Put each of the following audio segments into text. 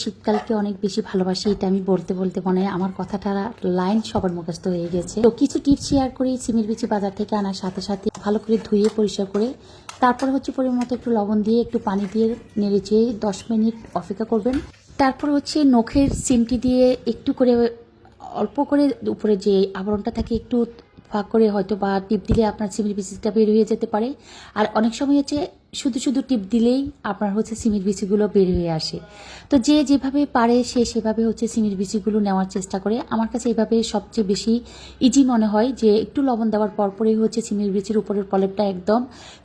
শীতকালকে অনেক বেশি ভালোবাসি, এটা আমি বলতে বলতে মনে হয় আমার কথাটা লাইন সবার মুখস্থ হয়ে গেছে। তো কিছু টিপস শেয়ার করি সিমির বিচি বাজার থেকে আনার সাথে সাথে। ভালো করে ধুয়ে পরিষ্কার করে, তারপর হচ্ছে পরিমাণ একটু লবণ দিয়ে একটু পানি দিয়ে নেড়ে চেয়ে দশ মিনিট অপেক্ষা করবেন। তারপর হচ্ছে নখের সিমটি দিয়ে একটু করে অল্প করে উপরে যে আবরণটা থাকে, একটু ফাঁক করে হয়তো বা টিপ দিলে আপনার সিমির বিচিটা বের হয়ে যেতে পারে। আর অনেক সময় হচ্ছে শুধু শুধু টিপ দিলেই আপনার হচ্ছে সিমির বিচিগুলো বের হয়ে আসে। তো যে যেভাবে পারে সে সেভাবে হচ্ছে সিমির বিচিগুলো নেওয়ার চেষ্টা করে। আমার কাছে এইভাবে সবচেয়ে বেশি ইজি মনে হয় যে একটু লবণ দেওয়ার পরপরই হচ্ছে সিমির বিচির উপরের পলেপটা একদম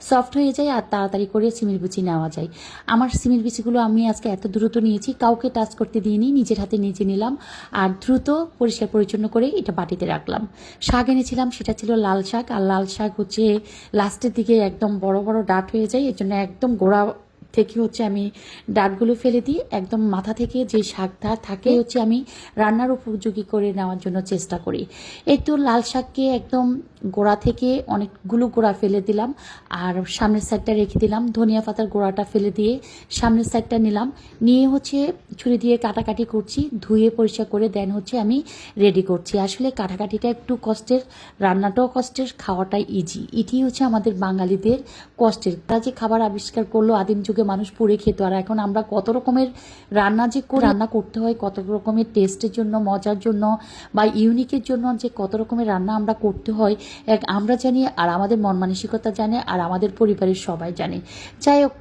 সফট হয়ে যায় আর তাড়াতাড়ি করে সিমির বিচি নেওয়া যায়। আমার সিমির বিচিগুলো আমি আজকে এত দ্রুত নিয়েছি, কাউকে টাচ করতে দিইনি, নিজের হাতে নিজে নিলাম আর দ্রুত পরিষ্কার পরিচ্ছন্ন করে এটা বাটিতে রাখলাম। শাক এনেছিলাম, সেটা ছিল লাল শাক আর লাল শাক হচ্ছে লাস্টের দিকে একদম বড় বড় ডাট হয়ে যায় এর জন্য একদম গোড়া থেকে হচ্ছে আমি ডাটগুলো ফেলে দিই, একদম মাথা থেকে যে শাকটা থাকে হচ্ছে আমি রান্নার উপযোগী করে নেওয়ার জন্য চেষ্টা করি। এই তো লাল শাককে একদম গোড়া থেকে অনেকগুলো গোড়া ফেলে দিলাম, আর সামনের সাইডটা রেখে দিলাম, ধনিয়া পাতার গোড়াটা ফেলে দিয়ে সামনের সাইডটা নিলাম, নিয়ে হচ্ছে ছুরি দিয়ে কাটাকাটি করছি, ধুয়ে পরিষ্কার করে দেন হচ্ছে আমি রেডি করছি। আসলে কাটাকাটিটা একটু কষ্টের, রান্নাটাও কষ্টের, খাওয়াটাই ইজি এটি হচ্ছে আমাদের বাঙালিদের কষ্টের। তারা যে খাবার আবিষ্কার করল আদিম যুগে মানুষ পুড়ে খেত। আর এখন আমরা কত রকমের রান্না যে রান্না করতে হয়, কত রকমের টেস্টের জন্য, মজার জন্য বা ইউনিকের জন্য যে কত রকমের রান্না আমরা করতে হয়, এক আমরা জানি আর আমাদের মন মানসিকতা জানে আর আমাদের পরিবারের সবাই জানে। যাই হোক,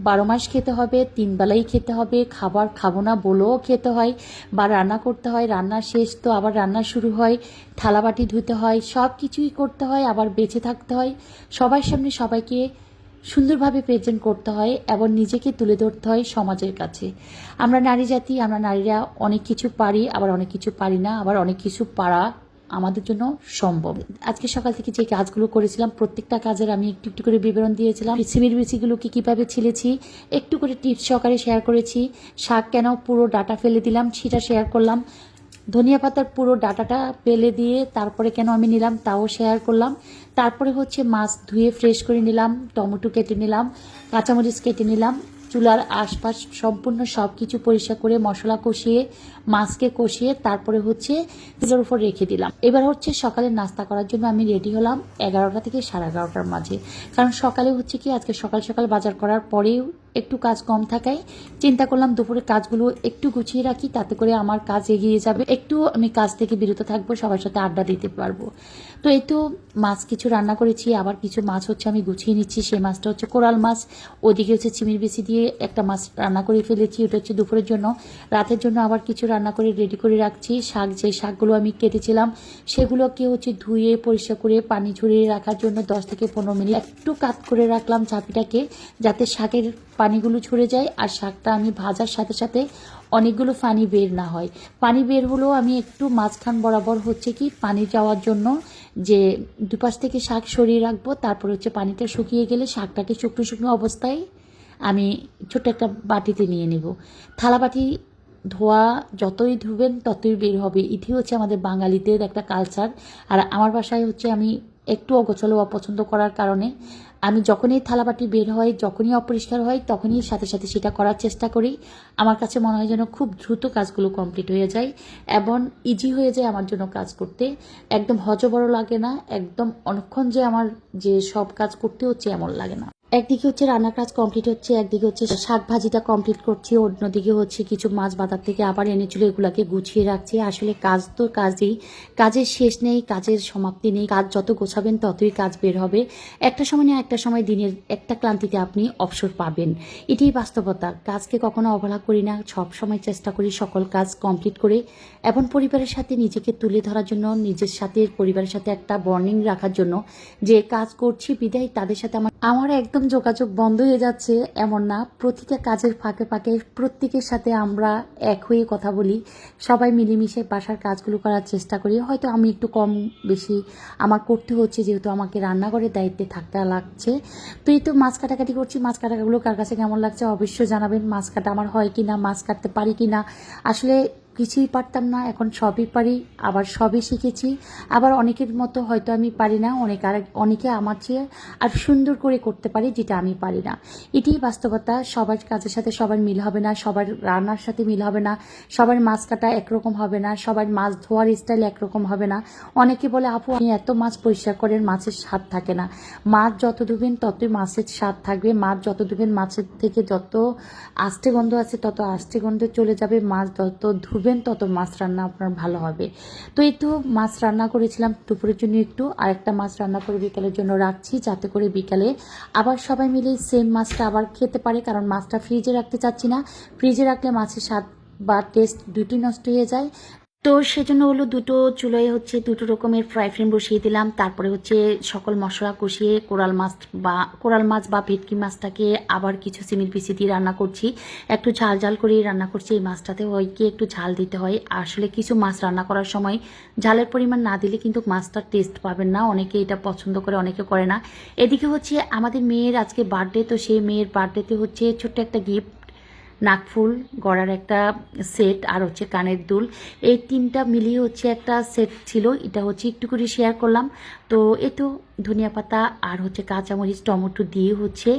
বারো মাস খেতে হবে, তিন বেলাই খেতে হবে, খাবার খাব না বলেও খেতে হয় বা রান্না করতে হয়, রান্না শেষ তো আবার রান্না শুরু হয়, থালাবাটি ধুতে হয় সব কিছুই করতে হয়, আবার বেঁচে থাকতে হয়। সবার সামনে সবাইকে সুন্দরভাবে প্রেজেন্ট করতে হয় এবং নিজেকে তুলে ধরতে হয় সমাজের কাছে। আমরা নারী জাতি, আমরা নারীরা অনেক কিছু পারি, আবার অনেক কিছু পারি না, আবার অনেক কিছু পারা আমাদের জন্য সম্ভব। আজকে সকাল থেকে যে কাজগুলো করেছিলাম, প্রত্যেকটা কাজের আমি একটু একটু করে বিবরণ দিয়েছিলাম। সিমির বিচিগুলোকে কীভাবে ছিলেছি, একটু করে টিপস সহকারে শেয়ার করেছি। শাক কেন পুরো ডাটা ফেলে দিলাম, সেটা শেয়ার করলাম। ধনিয়া পাতার পুরো ডাটাটা পেলে দিয়ে তারপরে কেন আমি নিলাম, তাও শেয়ার করলাম। তারপরে হচ্ছে মাছ ধুয়ে ফ্রেশ করে নিলাম, টমেটো কেটে নিলাম, কাঁচামরিচ কেটে নিলাম, চুলার আশপাশ সম্পূর্ণ সব কিছু পরিষ্কার করে মশলা কষিয়ে, মাছকে কষিয়ে তারপরে হচ্ছে চুলার উপর রেখে দিলাম। এবার হচ্ছে সকালে নাস্তা করার জন্য আমি রেডি হলাম এগারোটা থেকে সাড়ে এগারোটার মাঝে। কারণ সকালে হচ্ছে কি, আজকে সকাল সকাল বাজার করার পরেও একটু কাজ কম থাকায় চিন্তা করলাম দুপুরে কাজগুলো একটু গুছিয়ে রাখি, তাতে করে আমার কাজ এগিয়ে যাবে। একটু আমি কাজ থেকে বিরত থাকব, সবার সাথে আড্ডা দিতে পারব। তো এই তো মাছ কিছু রান্না করেছি, আবার কিছু মাছ হচ্ছে আমি গুছিয়ে নিচ্ছি, সেই মাছটা হচ্ছে কোরাল মাছ। ওদিকে হচ্ছে চিমির বেশি দিয়ে একটা মাছ রান্না করে ফেলেছি, ওটা হচ্ছে দুপুরের জন্য। রাতের জন্য আবার কিছু রান্না করে রেডি করে রাখছি। শাক, যে শাকগুলো আমি কেটেছিলাম, সেগুলোকে হচ্ছে ধুয়ে, পরিষ্কার করে পানি ঝরিয়ে রাখার জন্য দশ থেকে পনেরো মিনিট একটু কাত করে রাখলাম চাপিটাকে যাতে শাকের পানিগুলো ছড়ে যায় আর শাকটা আমি ভাজার সাথে সাথে অনেকগুলো পানি বের না হয়। পানি বের হলেও আমি একটু মাঝখান বরাবর হচ্ছে কি পানি যাওয়ার জন্য যে দুপাশ থেকে শাক সরিয়ে রাখব, তারপর হচ্ছে পানিটা শুকিয়ে গেলে শাকটাকে শুকনো শুকনো অবস্থায় আমি ছোট্ট একটা বাটিতে নিয়ে নেব। থালা বাটি ধোয়া যতই ধুবেন ততই বের হবে। এটি হচ্ছে আমাদের বাঙালিদের একটা কালচার আর আমার বাসায় হচ্ছে আমি একটু অগোছালো অপছন্দ করার কারণে আমি যখনই থালাবাটি বের হয়, যখনই অপরিষ্কার হয়, তখনই সাথে সাথে সেটা করার চেষ্টা করি। আমার কাছে মনে হয় যেন খুব দ্রুত কাজগুলো কমপ্লিট হয়ে যায় এবং ইজি হয়ে যায় আমার জন্য কাজ করতে। একদম হজবড় লাগে না, একদম অনেকক্ষণ যে আমার যে সব কাজ করতে হচ্ছে এমন লাগে না। একদিকে হচ্ছে রান্নার কাজ কমপ্লিট হচ্ছে, একদিকে হচ্ছে শাক ভাজিটা কমপ্লিট করছি, অন্যদিকে হচ্ছে কিছু মাছ বাজার থেকে আবার এনেছিল, এগুলাকে গুছিয়ে রাখছি। আসলে কাজ তো কাজই, কাজের শেষ নেই, কাজের সমাপ্তি নেই, কাজ যত গোছাবেন ততই কাজ বের হবে। একটা সময় না একটা সময় দিনের একটা ক্লান্তিতে আপনি অবসর পাবেন। এটাই বাস্তবতা, কাজকে কখনো অবহেলা করি না, সব সময় চেষ্টা করি সকল কাজ কমপ্লিট করে এবং পরিবারের সাথে নিজেকে তুলে ধরার জন্য, নিজের সাথে, পরিবারের সাথে একটা বর্নিং রাখার জন্য যে কাজ করছি, বিদায় তাদের সাথে আমার আমার একদম যোগাযোগ বন্ধ হয়ে যাচ্ছে, এমন না। প্রতিটা কাজের ফাঁকে ফাঁকে প্রত্যেকের সাথে আমরা এক হয়ে কথা বলি। সবাই মিলেমিশে বাসার কাজগুলো করার চেষ্টা করি। হয়তো আমি একটু কম বেশি আমার করতে হচ্ছে, যেহেতু আমাকে রান্নাঘরের দায়িত্বে থাকতে লাগছে। তো এই তো মাছ কাটাকাটি করছি। মাছ কাটাগুলো কার কাছে কেমন লাগছে অবশ্যই জানাবেন। মাছ কাটা আমার হয় কি না মাছ কাটতে পারি কি না আসলে কিছুই পারতাম না, এখন সবই পারি, আবার সবই শিখেছি। আবার অনেকের মতো হয়তো আমি পারি না, অনেক আর অনেকে আমার চেয়ে আর সুন্দর করে করতে পারি যেটা আমি পারি না। এটাই বাস্তবতা, সবার কাজের সাথে সবার মিল হবে না, সবার রান্নার সাথে মিল হবে না, সবার মাছ কাটা একরকম হবে না, সবার মাছ ধোয়ার স্টাইল একরকম হবে না। অনেকে বলে, আপু, আপনি এত মাছ পরিষ্কার করেন, মাছের স্বাদ থাকে না। মাছ যত ধুবেন ততই মাছের স্বাদ থাকবে। মাছ যত ধুবেন মাছের থেকে যত আষ্টে গন্ধ আছে, তত আষ্টে গন্ধ চলে যাবে। মাছ যত ধুবেন তত মাছ রান্না আপনার ভালো হবে। তো এই তো মাছ রান্না করেছিলাম, দুপুরের জন্য একটু। আর একটা মাছ রান্না করে বিকালের জন্য রাখছি, যাতে করে বিকালে আবার সবাই মিলে সেম মাছটা আবার খেতে পারে, কারণ মাছটা ফ্রিজে রাখতে চাচ্ছি না। ফ্রিজে রাখলে মাছের স্বাদ বা টেস্ট দুটি নষ্ট হয়ে যায়। তো সেজন্য হলো দুটো চুলোয় হচ্ছে দুটো রকমের ফ্রাই ফ্রেম বসিয়ে দিলাম। তারপরে হচ্ছে সকল মশলা কষিয়ে কোরাল মাছ বা কোরাল মাছ বা ভেটকি মাছটাকে আবার কিছু সিমির পিসি দিয়ে রান্না করছি। একটু ঝাল ঝাল করে রান্না করছি এই মাছটাতে। হয় কি একটু ঝাল দিতে হয়। আসলে কিছু মাছ রান্না করার সময় ঝালের পরিমাণ না দিলে কিন্তু মাছটার টেস্ট পাবেন না। অনেকে এটা পছন্দ করে, অনেকে করে না। এদিকে হচ্ছে আমাদের মেয়ের আজকে বার্থডে তো সেই মেয়ের বার্থডেতে হচ্ছে ছোট্ট একটা গিফট নাকফুল গড়ার একটা সেট আর হচ্ছে কানের দুল। এই তিনটা মিলিয়ে হচ্ছে একটা সেট ছিল। এটা হচ্ছে একটু করে শেয়ার করলাম। তো এ তো ধনিয়া পাতা আর হচ্ছে কাঁচামরিচ, টমেটো দিয়ে হচ্ছে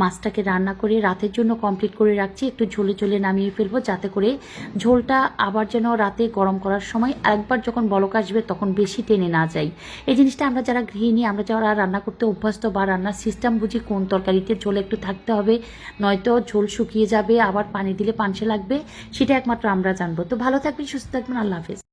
মাছটাকে রান্না করে রাতের জন্য কমপ্লিট করে রাখছি। একটু ঝোলে ঝোলে নামিয়ে ফেলব যাতে করে ঝোলটা আবার যেন রাতে গরম করার সময় একবার যখন বলক আসবে তখন বেশি টেনে না যায়। এই জিনিসটা আমরা যারা গৃহিণী, আমরা যারা রান্না করতে অভ্যস্ত বা রান্নার সিস্টেম বুঝি কোন তরকারিতে ঝোল একটু থাকতে হবে, নয়তো ঝোল শুকিয়ে যাবে, আবার পানি দিলে পানসে লাগবে, সেটা একমাত্র আমরা জানব। তো ভালো থাকবেন, সুস্থ থাকবেন, আল্লাহ হাফেজ।